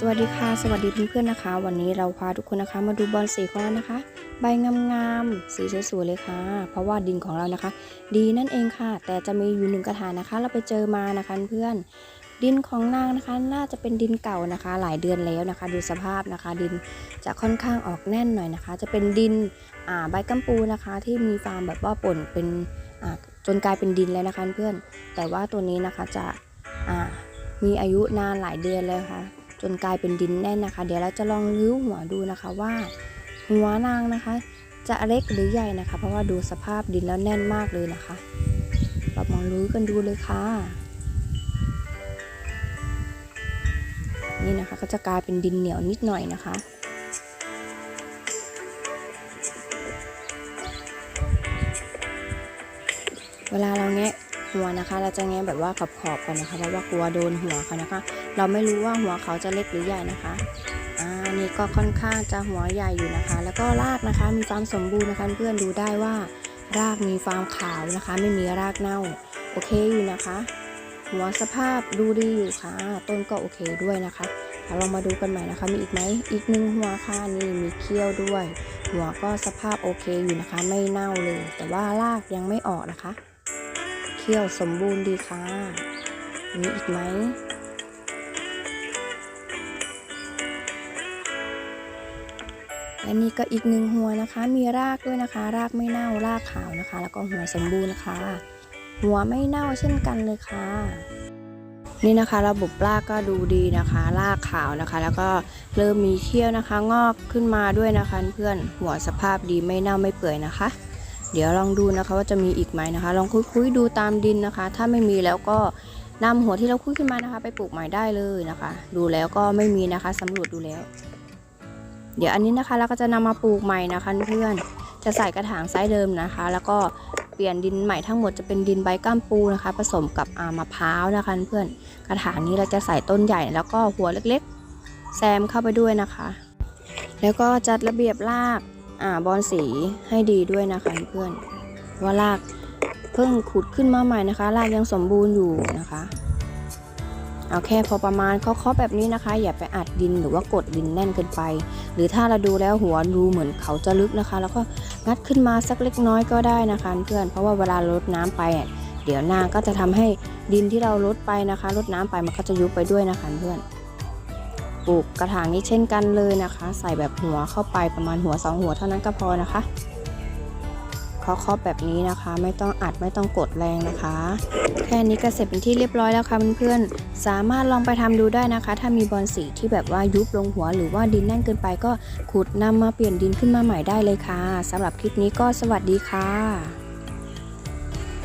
สวัสดีค่ะสวัสดีเพื่อนๆนะคะ วันนี้เราพาทุกคนนะคะ มาดูบอลสีของเรานะคะ ใบงามๆสีสวยๆเลยค่ะ เพราะว่าดินของเรานะคะ ดีนั่นเองค่ะ แต่จะมีอยู่หนึ่งกระถางนะคะ เราไปเจอมานะคะเพื่อนดินของนางนะคะ น่าจะเป็นดินเก่านะคะ หลายเดือนแล้วนะคะ ดูสภาพนะคะ ดินจะค่อนข้างออกแน่นหน่อยนะคะ จะเป็นดินใบกัมปูนะคะ ที่มีฟาร์มแบบว่าป่นเป็นจนกลายเป็นดินแล้วนะคะเพื่อนแต่ว่าตัวนี้นะคะจะมีอายุนานหลายเดือนแล้วค่ะ จนกลายเป็นดินแน่นนะคะ เดี๋ยวเราจะลองรื้อหัวดูนะคะว่า หัวนางนะคะ จะเล็กหรือใหญ่นะคะ เพราะว่าดูสภาพดินแล้วแน่นมากเลยนะคะ เรามารื้อกันดูเลยค่ะ นี่นะคะก็จะกลายเป็นดินเหนียวนิดหน่อยนะคะเวลาเราแงะ หัวนะคะ เราจะแงะแบบว่าขอบๆกันนะคะเพราะว่ากลัวโดนหัวเขานะคะ เราไม่รู้ว่าหัวเขาจะเล็กหรือใหญ่นะคะอ่านี่ก็ค่อนข้างจะหัวใหญ่อยู่นะคะ แล้วก็รากนะคะ มีความสมบูรณ์นะคะเพื่อนดูได้ว่ารากมีความขาวนะคะ ไม่มีรากเน่าโอเคอยู่นะคะ หัวสภาพดูดีอยู่ค่ะ ต้นก็โอเคด้วยนะคะเราลองมาดูกันใหม่นะคะ มีอีกไหมอีกหนึ่งหัวค่ะนี่มีเขี้ยวด้วย หัวก็สภาพโอเคอยู่นะคะ ไม่เน่าเลย แต่ว่ารากยังไม่ออกนะคะ เขี้ยวสมบูรณ์ดีค่ะ มีอีกไหม และนี่ก็อีกหนึ่งหัวนะคะ มีรากด้วยนะคะ รากไม่เน่า รากขาวนะคะ แล้วก็หัวสมบูรณ์ค่ะ หัวไม่เน่าเช่นกันเลยค่ะ นี่นะคะระบบรากก็ดูดีนะคะ รากขาวนะคะ แล้วก็เริ่มมีเขี้ยวนะคะ งอกขึ้นมาด้วยนะคะ เพื่อน หัวสภาพดีไม่เน่าไม่เปื่อยนะคะ เดี๋ยวลองดูนะคะว่าจะมีอีกไหมนะคะ ลองคุยๆดูตามดินนะคะ ถ้าไม่มีแล้วก็นำหัวที่เราคุยขึ้นมานะคะ ไปปลูกใหม่ได้เลยนะคะ ดูแล้วก็ไม่มีนะคะสำรวจดูแล้ว เดี๋ยวอันนี้นะคะเราก็จะนำมาปลูกใหม่นะคะเพื่อนจะใส่กระถางไซส์เดิมนะคะ แล้วก็เปลี่ยนดินใหม่ทั้งหมดจะเป็นดินใบก้ามปูนะคะ ผสมกับมะพร้าวนะคะเพื่อนกระถางนี้เราจะใส่ต้นใหญ่แล้วก็หัวเล็กๆ แซมเข้าไปด้วยนะคะ แล้วก็จัดระเบียบราก อ่าบอลสีให้ดีด้วยนะคะเพื่อนว่ารากเพิ่งขุดขึ้นมาใหม่นะคะ รากยังสมบูรณ์อยู่นะคะเอาแค่พอประมาณเคาะๆแบบนี้นะคะ อย่าไปอัดดินหรือว่ากดดินแน่นเกินไป หรือถ้าเราดูแล้วหัวดูเหมือนเขาจะลึกนะคะ แล้วก็งัดขึ้นมาสักเล็กน้อยก็ได้นะคะเพื่อนเพราะว่าเวลาลดน้ำไป เดี๋ยวนางก็จะทำให้ดินที่เราลดไปนะคะลดน้ำไปมันก็จะยุบไปด้วยนะคะเพื่อน ปลูกกระถางนี้เช่นกันเลยนะคะ ใส่แบบหัวเข้าไปประมาณหัวสองหัวเท่านั้นก็พอนะคะเคาะๆแบบนี้นะคะ ไม่ต้องอัดไม่ต้องกดแรงนะคะ แค่นี้ก็เสร็จเป็นที่เรียบร้อยแล้วค่ะเพื่อนๆสามารถลองไปทำดูได้นะคะ ถ้ามีบอลสีที่แบบว่ายุบลงหัวหรือว่าดินแน่นเกินไปก็ขุดนำมาเปลี่ยนดินขึ้นมาใหม่ได้เลยค่ะสำหรับคลิปนี้ก็สวัสดีค่ะ